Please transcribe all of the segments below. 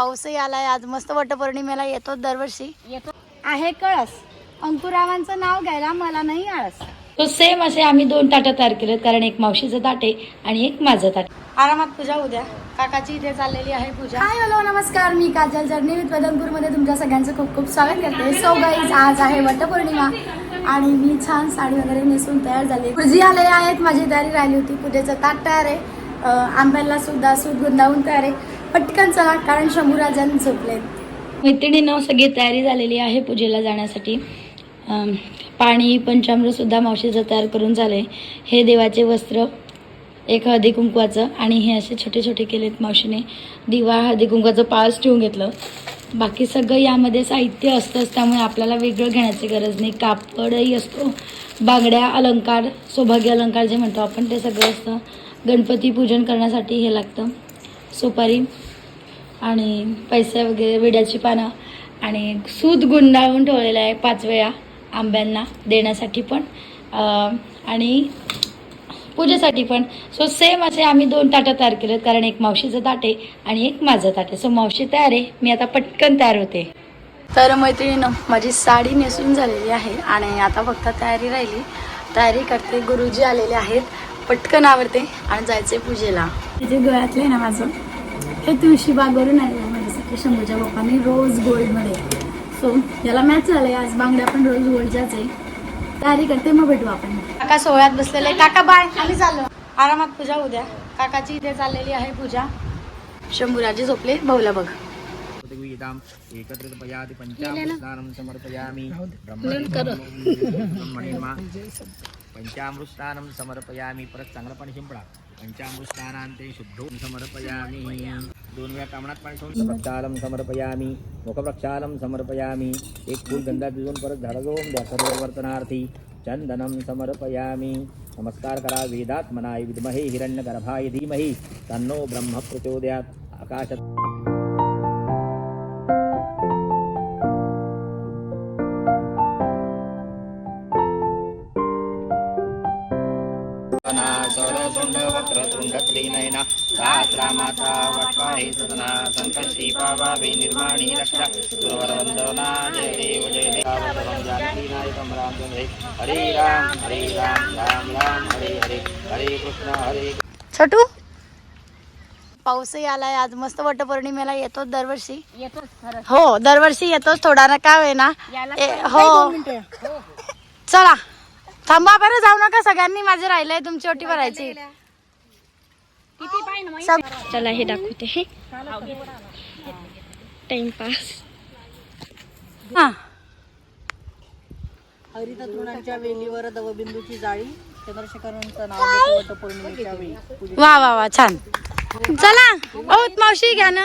पाऊसही आलाय आज मस्त वटपौर्णिमेला येतो दरवर्षी. येतो. आहे कळस. अंकुरावांचं नाव घ्यायला मला नाही आळस. तो सेम असे आम्ही दोन ताटं तयार केलेत कारण एक मावशीचं ताट आणि एक माझं ताट. आरामात पूजा उद्या. काकाची इथे चाललेली आहे पूजा. हाय हॅलो नमस्कार. मी काजल जर्नी विथमध्ये तुमच्या सगळ्यांचं खूप खूप स्वागत करते. सो गाईज आज आहे वटपौर्णिमा आणि मी छान साडी वगैरे नेसून तयार झाली पूजी आलेले आहेत माझी तयारी राहिली होती. पूजेचं ताट तयार आहे. आंब्याला सुद्धा सूट गुंदावून तयार आहे. पटकन चला कारण शंभूराजन झोपलेत मैत्रिणीनं सगळी तयारी झालेली आहे पूजेला जाण्यासाठी. पाणी पंचामृतसुद्धा मावशीचं तयार करून झाले. हे देवाचे वस्त्र एक हळदी कुंकवाचं आणि हे असे छोटे छोटे केलेत मावशीने. दिवा हळदी कुंकवाचं पाळस ठेवून घेतलं. बाकी सगळं यामध्ये साहित्य असतंच त्यामुळे आपल्याला वेगळं घेण्याची गरज नाही. कापडही असतो. बांगड्या अलंकार सौभाग्य अलंकार जे म्हणतो आपण ते सगळं असतं. गणपती पूजन करण्यासाठी हे लागतं. सुपारी आणि पैसे वगैरे विड्याची पानं आणि सूत गुंडाळून ठेवलेलं आहे पाच वेळा आंब्यांना देण्यासाठी पण. अं, आणि पूजेसाठी पण. सो सेम असे आम्ही दोन ताटं तयार केलेत कारण एक मावशीचं ताट आहे आणि एक माझं ताट आहे. सो मावशी तयार आहे मी आता पटकन तयार होते. तर मैत्रिणीनं माझी साडी नेसून झालेली आहे आणि आता फक्त तयारी राहिली. तयारी करते गुरुजी आलेले आहेत. पटकन आवडते आणि जायचे पूजेला. तिथे गळ्यातले ना माझं. हे तुळशी बागवरून आलेलं आहे माझ्यासाठी शंभूच्या बाप्पाने रोज गोल्डमध्ये सो याला मॅच झालंय. आज बांगड्या पण रोज गोल्डच्याच आहे. तयारी करते मग भेटू आपण. काका सोहळ्यात बसलेले. काका बाय आम्ही चाललो. आरामात पूजा उद्या काकाची इथे चाललेली आहे पूजा. शंभूराजे झोपले. भाऊला बघ. पृथ्वीताम् एकत्रितपयाति पञ्चामृतस्नानं समर्पयामि। ब्रह्मणिर्मा पञ्चामृतस्नानं समर्पयामि परत चांगलं पाणी शिंपडा पंचामृतस्नानांते शुद्धो समर्पयामि। दोन वेळा कामणात पाणी ठेवून प्रक्षालं समर्पयामि। मुखप्रक्षालं समर्पयामि। एक फूल गंधा भिजून परत झाडाजवळून द्या सर्ववर्तनार्थी चंदनं समर्पयामि। नमस्कार करा वेदात्मनाय विद्महे हिरण्यगर्भाय धीमहि। तन्नो ब्रह्म प्रचोदयात्। आकाशात वक्रतुंड त्रिनयना सदना निर्माणी रक्षा। जय देव जय देवावतरं हरे राम हरे राम राम राम हरे हरे। हरे कृष्ण हरे छोटू पाऊसही आलाय आज. मस्त वटपौर्णिमेला येतो दरवर्षी? येतो हो दरवर्षी येतोच थोडा ना का ना काय हो? चला. थांबा बरं जाऊ नका सगळ्यांनी माझे राहिलंय तुमची ओटी भरायची. चला हे दाखवते हे. टाइमपास हा. हरित तृणांच्या वेलीवर दवबिंदूची जाळी चंद्रशेखरांचं नाव वेळी. वा वा वा छान. चला ओ मावशी घ्या ना.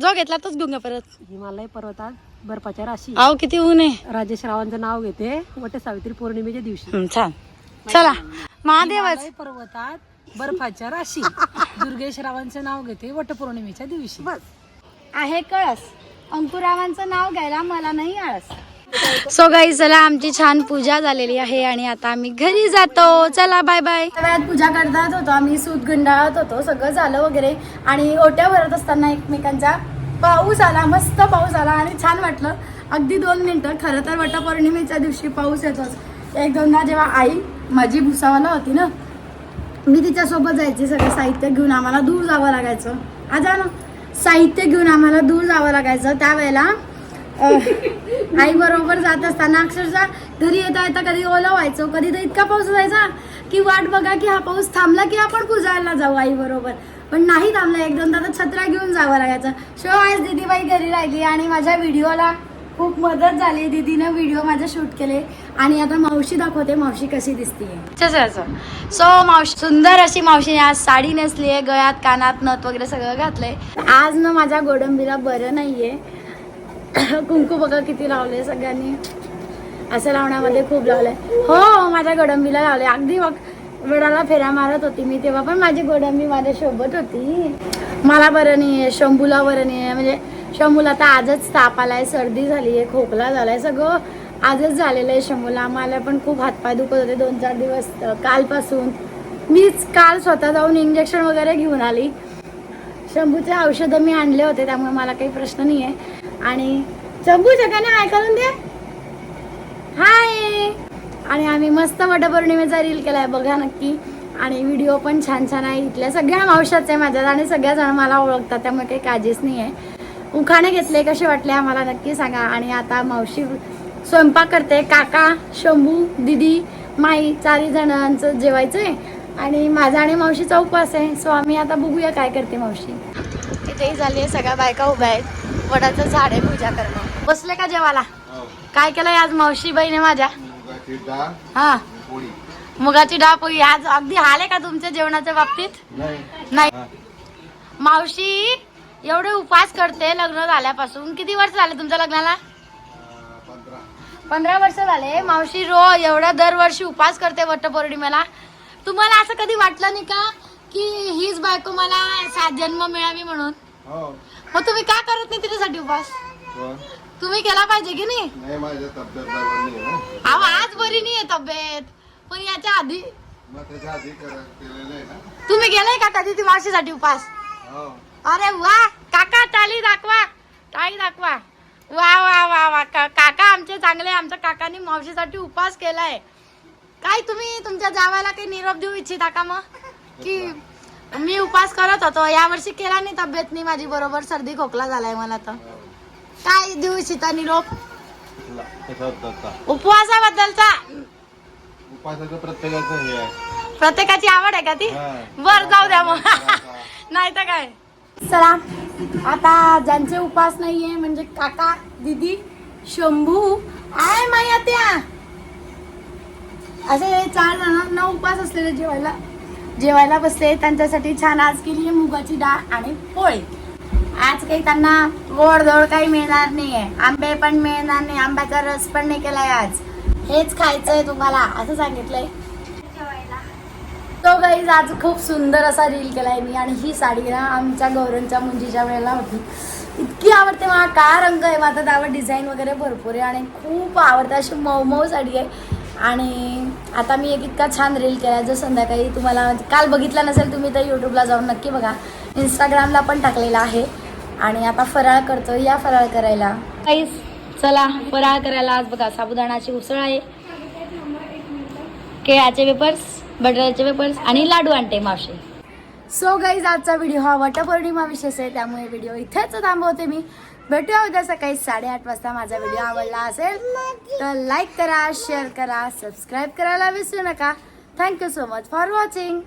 जो घेतला तोच घेऊन घ्या परत. हिमालय पर्वतात बर्फाच्या राशी. अहो किती ऊन आहे. राजेश रावांचं नाव घेते. वट सावित्री पौर्णिमेच्या दिवशी. हं, छान चला. महादेवच. हिमालय पर्वतात बर्फाच्या राशी. दुर्गेश रावांचं नाव घेते वटपौर्णिमेच्या दिवशी. आहे कळस. अंकुरावांचं नाव घ्यायला मला नाही आळस. सो गाई चला आमची छान पूजा झालेली आहे आणि आता आम्ही घरी जातो. चला बाय बाय वेळात पूजा करतात होतो. आम्ही सूत गुंडाळत होतो. सगळं झालं वगैरे. आणि ओट्या भरत असताना एकमेकांचा पाऊस आला. मस्त पाऊस आला आणि छान वाटलं. अगदी दोन मिनटं. खरं तर वटपौर्णिमेच्या दिवशी पाऊस येतोच. एक दोनदा जेव्हा आई माझी भुसावाला होती ना मी तिच्यासोबत जायचे सगळं साहित्य घेऊन. आम्हाला दूर जावं लागायचं. आजा ना. साहित्य घेऊन आम्हाला दूर जावं लागायचं. त्यावेळेला आई बरोबर जात असताना अक्षरशः घरी येता येता कधी ओला व्हायचो कधी तर इतका पाऊस व्हायचा की वाट बघा की हा पाऊस थांबला की आपण पूजायला जाऊ आई बरोबर. पण नाही थांबला एक दोनदा तर छत्र्या घेऊन जावं लागायचं. शो आज दिदीबाई घरी राहिली आणि माझ्या व्हिडिओला खूप मदत झाली. दीदीनं व्हिडिओ माझे शूट केले आणि आता मावशी दाखवते मावशी कशी दिसतीये. सो मावशी सुंदर अशी मावशीने आज साडी नेसली आहे गळ्यात कानात नथ वगैरे सगळं घातलंय. आज ना माझ्या गोडंबीला बरं नाहीये. कुंकू बघा किती लावले सगळ्यांनी. असं लावण्यामध्ये खूप लावलंय. हो माझ्या गोडंबीला लावले अगदी बघ वडाला फेऱ्या मारत होती मी तेव्हा पण माझी गोडंबी माझ्या सोबत होती. मला बरं नाही आहे शंभूला बरं नाही आहे म्हणजे शंभूला आता आजच ताप आलाय सर्दी झाली आहे खोकला झालाय सगळं आजच झालेलं आहे शंभूला. मला पण खूप हातपाय दुखत होते दोन चार दिवस कालपासून. मीच काल स्वतः जाऊन इंजेक्शन वगैरे घेऊन आली. शंभूचे औषधं मी आणले होते त्यामुळे मला काही प्रश्न नाही आहे आणि चंबू सगळ्यांना हाय करून दे. हाय. आणि आम्ही मस्त वटपौर्णिमेचा रील केलाय बघा नक्की. आणि व्हिडिओ पण छान छान आहे. इथल्या सगळ्या मावशाच आहे माझ्यात आणि सगळ्या जण मला ओळखतात त्यामुळे काही काळजीच नाही आहे उखाणे घेतले कसे वाटले आम्हाला नक्की सांगा. आणि आता मावशी स्वयंपाक करते. काका शंभू दिदी माई चारी जणांचं जेवायचं आहे आणि माझा आणि मावशीचा उपवास आहे. सो आम्ही आता बघूया काय करते मावशी. इथेही झाली आहे सगळ्या बायका उभ्या आहेत. वडाचं झाड आहे पूजा करणं. बसले का जेवाला काय केलंय आज मावशी बहिणी माझ्या हा. मुगाची डाळ पोळी. आज अगदी हाल आहे का तुमच्या जेवणाच्या बाबतीत? नाही. नाही. मावशी एवढे उपवास करते लग्न झाल्यापासून. किती वर्ष झाले तुमच्या लग्नाला? पंधरा. वर्ष झाले. मावशी रो एवढा दरवर्षी उपवास करते वटपौर्णिमेला. तुम्हाला असं कधी वाटलं नाही का? की हीच बायको मला सात जन्म मिळावी म्हणून? हो. मग तुम्ही का करत नाही तिच्यासाठी उपवास पण तुम्ही केला पाहिजे की नाही? नाही माझ्या तब्येत बरोबर नाही आहे अहो आज बरी नाहीये तब्येत. पण याच्या आधी. मग त्याच्या आधी कर केलेलं आहे ना. तुम्ही गेलाय का कधी ती मावशीसाठी उपास? हो. अरे वा काका टाळी दाखवा. टाळी दाखवा. वा वा वा वा. का- काका आमचे चांगले आमच्या काकांनी मावशीसाठी उपास केलाय. काय तुम्ही तुमच्या जावाला काही निरोप देऊ इच्छिता का मग? की मी उपास करत होतो. यावर्षी केला नाही तब्येत नाही माझी बरोबर. सर्दी खोकला झालाय मला तर. काय देऊ इच्छिता निरोप? उपवासाबद्दलचा. उपासाचं प्रत्येकाचं हे आहे. प्रत्येकाची आवड आहे का ती. बर जाऊ द्या मग. नाही तर काय? चला आता ज्यांचे उपास नाहीये म्हणजे काका दीदी शंभू आय माया त्या. असे चार जण न उपास असलेले जेवायला जेवायला बसले त्यांच्यासाठी छान आज केली मुगाची डाळ आणि पोळी. आज काही त्यांना गोडधोड काही मिळणार नाहीये. आंबे पण मिळणार नाही. आंब्याचा रस पण नाही केलाय आज. हेच खायचंय तुम्हाला असं सांगितलंय. तो गाईज आज खूप सुंदर असा रील केलाय मी आणि ही साडी ना आमच्या गौरवच्या मुंजीच्या वेळेला होती. इतकी आवडते मला. का रंग आहे? माझा त्यावर डिझाईन वगैरे भरपूर आहे आणि खूप आवडते. अशी मऊ मऊ साडी आहे. आणि आता मी एक इतका छान रील केला जो संध्याकाळी तुम्हाला काल बघितला नसेल तुम्ही तर यूट्यूबला जाऊन नक्की बघा. इंस्टाग्रामला पण टाकलेला आहे. आणि आता फराळ करतो या फराळ करायला. गाईस चला फराळ करायला आज बघा साबुदाणाची उसळ आहे. केळाचे वेपर्स बटाट्याचे वेपर्स आणि लाडू आणते मावशी. सो गाईज आजचा व्हिडिओ हा वटपौर्णिमा विशेष आहे त्यामुळे व्हिडिओ इथेच थांबवते मी. भेटूया उद्या सकाळी साडेआठ वाजता. माझा व्हिडिओ आवडला असेल तर लाईक करा शेअर करा सबस्क्राईब करायला विसरू नका. Thank you so much for watching